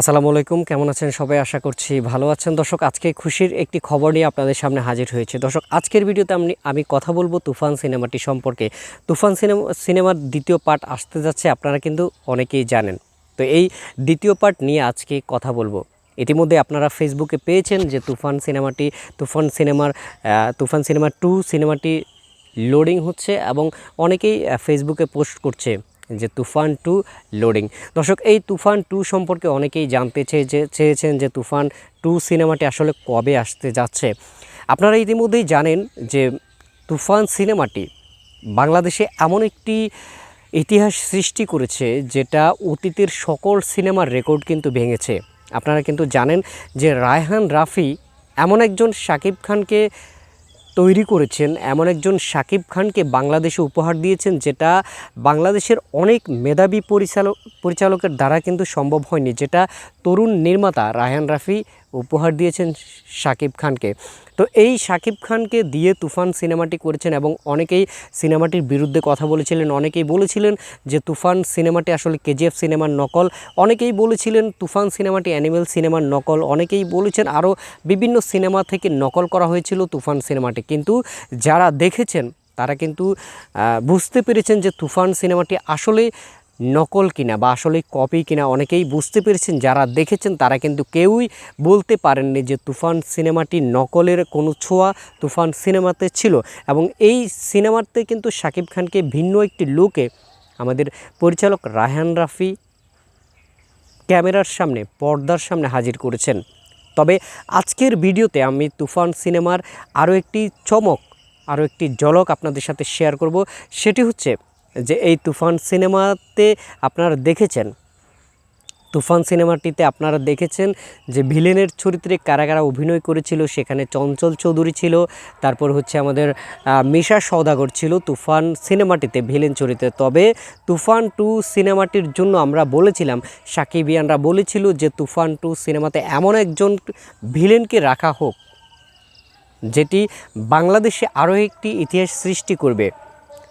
আসসালামু আলাইকুম, কেমন আছেন সবাই? আশা করছি ভালো আছেন। দর্শক, আজকে খুশির একটি খবর নিয়ে আপনাদের সামনে হাজির হয়েছে। দর্শক, আজকের ভিডিওতে আমি আমি কথা বলব তুফান সিনেমাটি সম্পর্কে। তুফান সিনেমা, সিনেমার দ্বিতীয় পার্ট আসতে যাচ্ছে, আপনারা কিন্তু অনেকেই জানেন। তো এই দ্বিতীয় পার্ট নিয়ে আজকে কথা বলব। ইতিমধ্যে আপনারা ফেসবুকে পেয়েছেন যে তুফান সিনেমাটি, তুফান সিনেমার তুফান সিনেমা টু সিনেমাটি লোডিং হচ্ছে এবং অনেকেই ফেসবুকে পোস্ট করছে। যে তুফান টু লোডিং। দর্শক, এই তুফান টু সম্পর্কে অনেকেই জানতে চেয়ে চেয়েছেন যে তুফান টু সিনেমাটি আসলে কবে আসতে যাচ্ছে। আপনারা ইতিমধ্যেই জানেন যে তুফান সিনেমাটি বাংলাদেশে এমন একটি ইতিহাস সৃষ্টি করেছে যেটা অতীতের সকল সিনেমার রেকর্ড কিন্তু ভেঙেছে। আপনারা কিন্তু জানেন যে রায়হান রাফি এমন একজন শাকিব খানকে তৈরি করেছেন এমন একজন শাকিব খানকে বাংলাদেশে উপহার দিয়েছেন যেটা বাংলাদেশের অনেক মেধাবী পরিচালক, পরিচালকের দ্বারা কিন্তু সম্ভব হয়নি, যেটা তরুণ নির্মাতা রায়হান রাফি উপহার দিয়েছেন শাকিব খানকে। তো এই শাকিব খানকে দিয়ে তুফান সিনেমাটি করেছেন এবং অনেকেই সিনেমাটির বিরুদ্ধে কথা বলেছিলেন, অনেকেই বলেছিলেন যে তুফান সিনেমাটি আসলে কেজিএফ সিনেমার নকল, অনেকেই বলেছিলেন তুফান সিনেমাটি অ্যানিমেল সিনেমার নকল, অনেকেই বলেছেন আরও বিভিন্ন সিনেমা থেকে নকল করা হয়েছিল তুফান সিনেমাটি। কিন্তু যারা দেখেছেন তারা কিন্তু বুঝতে পেরেছেন যে তুফান সিনেমাটি আসলে নকল কিনা বা আসলে কপি কিনা অনেকেই বুঝতে পেরেছেন, যারা দেখেছেন তারা কিন্তু কেউই বলতে পারেননি যে তুফান সিনেমাটি নকলের কোনো ছোঁয়া তুফান সিনেমাতে ছিল। এবং এই সিনেমাতে কিন্তু শাকিব খানকে ভিন্ন একটি লুকে আমাদের পরিচালক রায়হান রাফি ক্যামেরার সামনে, পর্দার সামনে হাজির করেছেন। তবে আজকের ভিডিওতে আমি তুফান সিনেমার আরও একটি চমক, আরও একটি ঝলক আপনাদের সাথে শেয়ার করব। সেটি হচ্ছে যে এই তুফান সিনেমাতে আপনারা দেখেছেন? তুফান সিনেমাটিতে আপনারা দেখেছেন যে ভিলেনের চরিত্রে কারা কারা অভিনয় করেছিল? সেখানে চঞ্চল চৌধুরী ছিল, তারপর হচ্ছে আমাদের মিশা সওদাগর ছিল তুফান সিনেমাটিতে ভিলেন চরিত্রে। তবে তুফান টু সিনেমাটির জন্য আমরা বলেছিলাম সাকিবিয়ানরা বলেছিল যে তুফান টু সিনেমাতে এমন একজন ভিলেনকে রাখা হোক, যেটি বাংলাদেশে আরও একটি ইতিহাস সৃষ্টি করবে।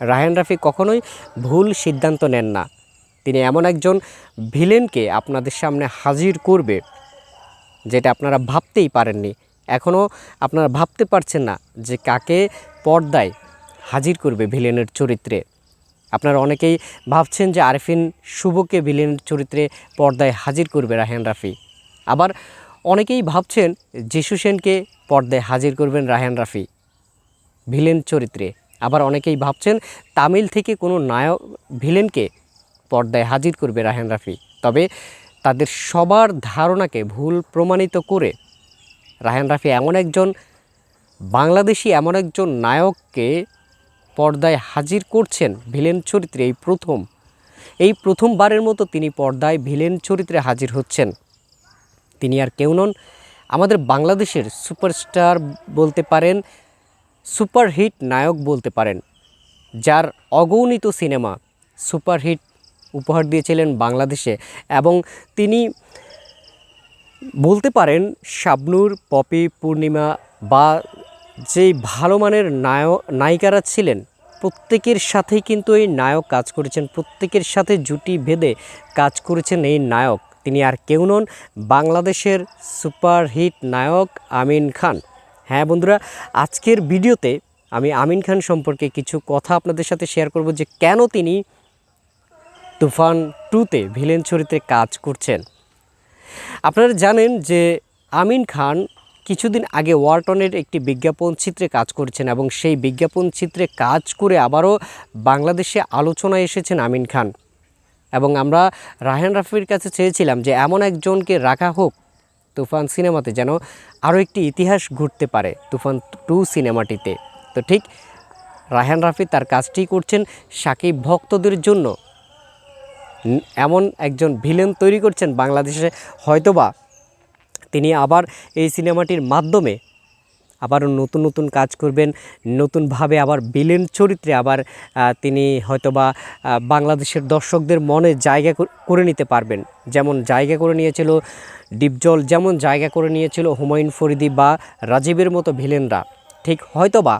রায়হান রাফি কখনোই ভুল সিদ্ধান্ত নেন না। তিনি এমন একজন ভিলেনকে আপনাদের সামনে হাজির করবে, যেটা আপনারা ভাবতেই পারেননি। এখনও আপনারা ভাবতে পারছেন না যে কাকে পর্দায় হাজির করবে ভিলেনের চরিত্রে। আপনারা অনেকেই ভাবছেন যে আরফিন শুভকে ভিলেনের চরিত্রে পর্দায় হাজির করবে রায়হান রাফি। আবার অনেকেই ভাবছেন যিশু সেনকে পর্দায় হাজির করবেন রাহেন রাফি, ভিলেন চরিত্রে। আবার অনেকেই ভাবছেন তামিল থেকে কোনো নায়ক ভিলেনকে পর্দায় হাজির করবে রায়হান রাফি। তবে তাদের সবার ধারণাকে ভুল প্রমাণিত করে রায়হান রাফি এমন একজন বাংলাদেশি, এমন একজন নায়ককে পর্দায় হাজির করছেন ভিলেন চরিত্রে। এই প্রথম, এই প্রথমবারের মতো তিনি পর্দায় ভিলেন চরিত্রে হাজির হচ্ছেন। তিনি আর কেউ নন, আমাদের বাংলাদেশের সুপারস্টার বলতে পারেন সুপারহিট নায়ক বলতে পারেন, যার অগণিত সিনেমা সুপারহিট উপহার দিয়েছিলেন বাংলাদেশে এবং তিনি বলতে পারেন, শাবনুর, পপি, পূর্ণিমা বা যেই ভালো মানের নায়ক নায়িকারা ছিলেন, প্রত্যেকের সাথেই কিন্তু এই নায়ক কাজ করেছেন, প্রত্যেকের সাথে জুটি ভেদে কাজ করেছেন এই নায়ক। তিনি আর কেউ নন, বাংলাদেশের সুপারহিট নায়ক আমিন খান। হ্যাঁ বন্ধুরা, আজকের ভিডিওতে আমি আমিন খান সম্পর্কে কিছু কথা আপনাদের সাথে শেয়ার করব যে কেন তিনি তুফান টুতে ভিলেন চরিত্রে কাজ করছেন। আপনারা জানেন যে আমিন খান কিছুদিন আগে ওয়ালটনের একটি বিজ্ঞাপন চিত্রে কাজ করেছেন এবং সেই বিজ্ঞাপন চিত্রে কাজ করে আবারও বাংলাদেশে আলোচনায় এসেছেন আমিন খান। এবং আমরা রায়হান রাফির কাছে চেয়েছিলাম যে এমন একজনকে রাখা হোক তুফান সিনেমাতে যেন আরও একটি ইতিহাস ঘুরতে পারে তুফান টু সিনেমাটিতে। তো ঠিক রায়হান রাফি তার কাজটি করছেন সাকিব ভক্তদের জন্য। এমন একজন ভিলেন তৈরি করছেন বাংলাদেশে হয়তোবা। তিনি আবার এই সিনেমাটির মাধ্যমে আবারও নতুন নতুন কাজ করবেন, নতুনভাবে আবার ভিলেন চরিত্রে আবার তিনি হয়তোবা বাংলাদেশের দর্শকদের মনে জায়গা করে নিতে পারবেন। যেমন জায়গা করে নিয়েছিল ডিপজল, যেমন জায়গা করে নিয়েছিল হুমায়ুন ফরিদি বা রাজীবের মতো ভিলেনরা। ঠিক হয়তোবা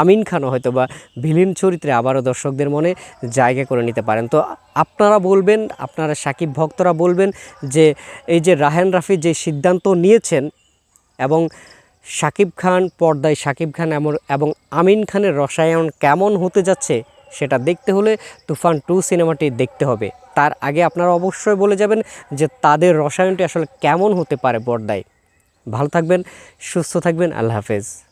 আমিন খানও হয়তো বা ভিলেন চরিত্রে আবারও দর্শকদের মনে জায়গা করে নিতে পারেন। তো আপনারা বলবেন, আপনারা সাকিব ভক্তরা বলবেন যে, এই যে রাহেন রাফি যে সিদ্ধান্ত নিয়েছেন এবং শাকিব খান পর্দায় শাকিব খান এমন এবং আমিন খানের রসায়ন কেমন হতে যাচ্ছে সেটা দেখতে হলে তুফান টু সিনেমাটি দেখতে হবে। তার আগে আপনারা অবশ্যই বলে যাবেন যে তাদের রসায়নটি আসলে কেমন হতে পারে পর্দায়। ভালো থাকবেন, সুস্থ থাকবেন, আল্লাহ হাফেজ।